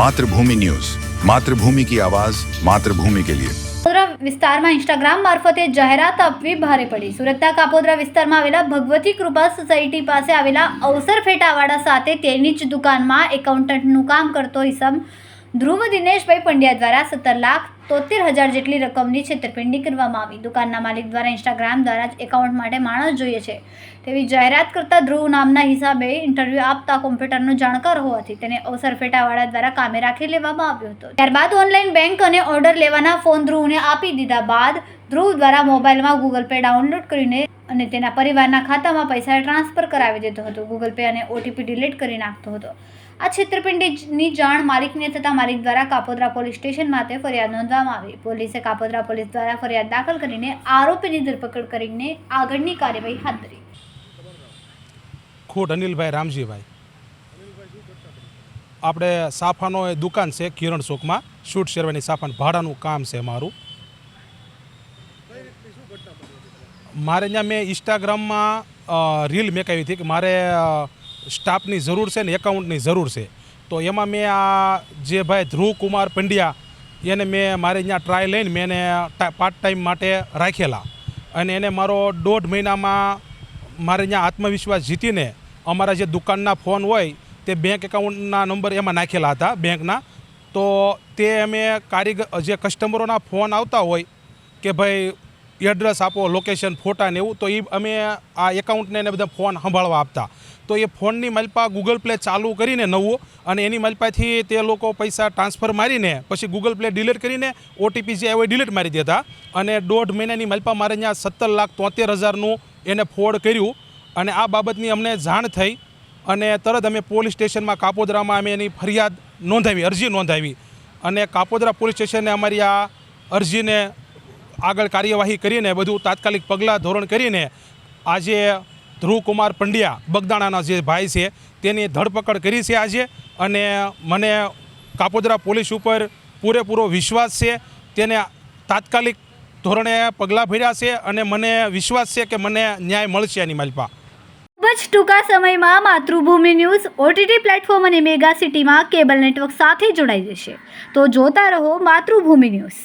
Mathrubhumi news. Mathrubhumi કી આવાઝ માતૃભૂમિ કે લિયે. વિસ્તારમાં ઇન્સ્ટાગ્રામ મારફતે જાહેરાત આપવી ભારે પડી. સુરતના કાપોદ્રા વિસ્તારમાં આવેલા ભગવતી કૃપા સોસાયટી પાસે આવેલા અવસર ફેટાવાળા સાથે તેની જ દુકાનમાં એકાઉન્ટન્ટનું કામ કરતો ઇસમ ધ્રુવ દિનેશભાઈ પંડ્યા દ્વારા સત્તર લાખ તોતેર હજાર જેટલી રકમની છેતરપિંડી કરવામાં આવી. દુકાનના માલિક દ્વારા ઇન્સ્ટાગ્રામ દ્વારા જ એકાઉન્ટ માટે માણસ જોઈએ છે. તેવી જાહેરાત કરતા ધ્રુવ નામના હિસાબે ઇન્ટરવ્યૂ આપતા કોમ્પ્યુટરનો જાણકાર હોવાથી તેને અવસર ફેટાવાળા દ્વારા કામે રાખી લેવામાં આવ્યો હતો. ત્યારબાદ ઓનલાઈન બેંક અને ઓર્ડર લેવાના ફોન ધ્રુવને આપી દીધા બાદ ધ્રુવ દ્વારા મોબાઈલમાં ગૂગલ પે ડાઉનલોડ કરીને અને તેના પરિવારના ખાતામાં પૈસા ટ્રાન્સફર કરાવી દેતો હતો. ગૂગલ પે અને ઓટીપી ડિલીટ કરી નાખતો હતો. આ છેતરપિંડીની જાણ માલિકને થતાં માલિક દ્વારા કાપોદ્રા પોલીસ સ્ટેશન માટે ફરિયાદ નોંધવામાં આવી. પોલીસે કાપોદ્રા પોલીસ દ્વારા ફરિયાદ દાખલ કરીને આરોપીની ધરપકડ કરીને આગળની કાર્યવાહી હાથ ધરી. ખોટ અનિલભાઈ રામજીભાઈ. આપણે સાફાનો દુકાન છે કિરણ ચોકમાં. શૂટ શેરવાની સાફાન ભાડાનું કામ છે મારું મારે ત્યાં મેં ઇન્સ્ટાગ્રામમાં રીલ મેકાવી હતી કે મારે સ્ટાફની જરૂર છે ને એકાઉન્ટની જરૂર છે. તો એમાં મેં આ જે ભાઈ ધ્રુવ કુમાર પંડ્યા, એને મેં મારે ત્યાં ટ્રાય લઈને મેં એને પાર્ટ ટાઈમ માટે રાખેલા. અને એને મારો દોઢ મહિનામાં મારે ત્યાં આત્મવિશ્વાસ જીતીને અમારા જે દુકાનના ફોન હોય, તે બેંક એકાઉન્ટના નંબર એમાં નાખેલા હતા બેંકના તો તે અમે કારીગર જે કસ્ટમરોના ફોન આવતા હોય, કે ભાઈ એડ્રેસ આપો લોકેશન ફોટા ને એવું, તો એ અમે આ એકાઉન્ટને એને બધા ફોન સંભાળવા આપતા. તો એ ફોનની મલપા ગૂગલ પ્લે ચાલુ કરીને નવું અને એની મલપાથી તે લોકો પૈસા ટ્રાન્સફર મારીને, પછી ગૂગલ પ્લે ડિલીટ કરીને ઓટીપી જે આવ્યો ડિલીટ મારી દેતા. અને દોઢ મહિનાની મલપા મારે ત્યાં સત્તર લાખ તોતેર હજારનું એને ફોડ કર્યું. અને આ બાબતની અમને જાણ થઈ અને તરત અમે પોલીસ સ્ટેશનમાં કાપોદરામાં અમે એની ફરિયાદ નોંધાવી, અરજી નોંધાવી. અને કાપોદરા પોલીસ સ્ટેશને અમારી આ અરજીને આગળ કાર્યવાહી કરીને બધું તાત્કાલિક પગલાં ધોરણ કરીને આજે ધ્રુવકુમાર પંડ્યા બગદાણાના જે ભાઈ છે તેની ધરપકડ કરી છે આજે અને મને કાપોદરા પોલીસ ઉપર પૂરેપૂરો વિશ્વાસ છે. તેને તાત્કાલિક ધોરણે પગલાં ભર્યા છે અને મને વિશ્વાસ છે કે મને ન્યાય મળશે એની માલપા. ખૂબ જ ટૂંકા સમયમાં માતૃભૂમિ ન્યૂઝ ઓટીટી પ્લેટફોર્મ અને મેગા સિટીમાં કેબલ નેટવર્ક સાથે જોડાઈ જશે. તો જોતા રહો માતૃભૂમિ ન્યૂઝ.